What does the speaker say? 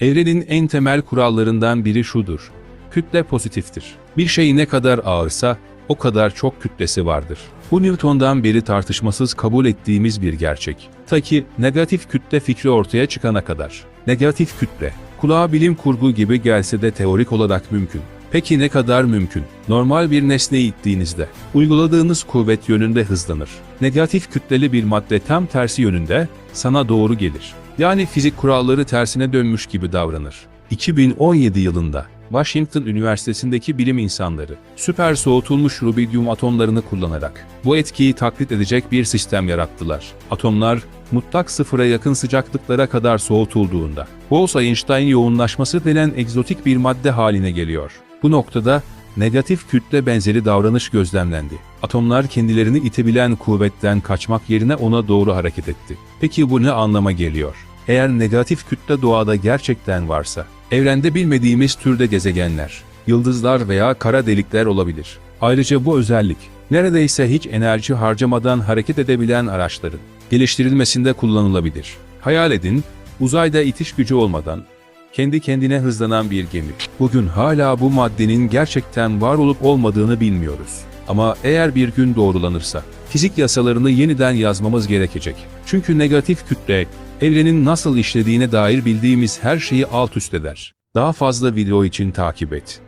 Evrenin en temel kurallarından biri şudur. Kütle pozitiftir. Bir şey ne kadar ağırsa o kadar çok kütlesi vardır. Bu Newton'dan beri tartışmasız kabul ettiğimiz bir gerçek. Ta ki negatif kütle fikri ortaya çıkana kadar. Negatif kütle, kulağa bilim kurgu gibi gelse de teorik olarak mümkün. Peki ne kadar mümkün? Normal bir nesneyi ittiğinizde, uyguladığınız kuvvet yönünde hızlanır. Negatif kütleli bir madde tam tersi yönünde, sana doğru gelir. Yani fizik kuralları tersine dönmüş gibi davranır. 2017 yılında Washington Üniversitesi'ndeki bilim insanları süper soğutulmuş rubidyum atomlarını kullanarak bu etkiyi taklit edecek bir sistem yarattılar. Atomlar mutlak sıfıra yakın sıcaklıklara kadar soğutulduğunda Bose-Einstein yoğunlaşması denen egzotik bir madde haline geliyor. Bu noktada negatif kütle benzeri davranış gözlemlendi. Atomlar kendilerini itebilen kuvvetten kaçmak yerine ona doğru hareket etti. Peki bu ne anlama geliyor? Eğer negatif kütle doğada gerçekten varsa, evrende bilmediğimiz türde gezegenler, yıldızlar veya kara delikler olabilir. Ayrıca bu özellik, neredeyse hiç enerji harcamadan hareket edebilen araçların geliştirilmesinde kullanılabilir. Hayal edin, uzayda itiş gücü olmadan, kendi kendine hızlanan bir gemi. Bugün hala bu maddenin gerçekten var olup olmadığını bilmiyoruz. Ama eğer bir gün doğrulanırsa, fizik yasalarını yeniden yazmamız gerekecek. Çünkü negatif kütle, evrenin nasıl işlediğine dair bildiğimiz her şeyi alt üst eder. Daha fazla video için takip et.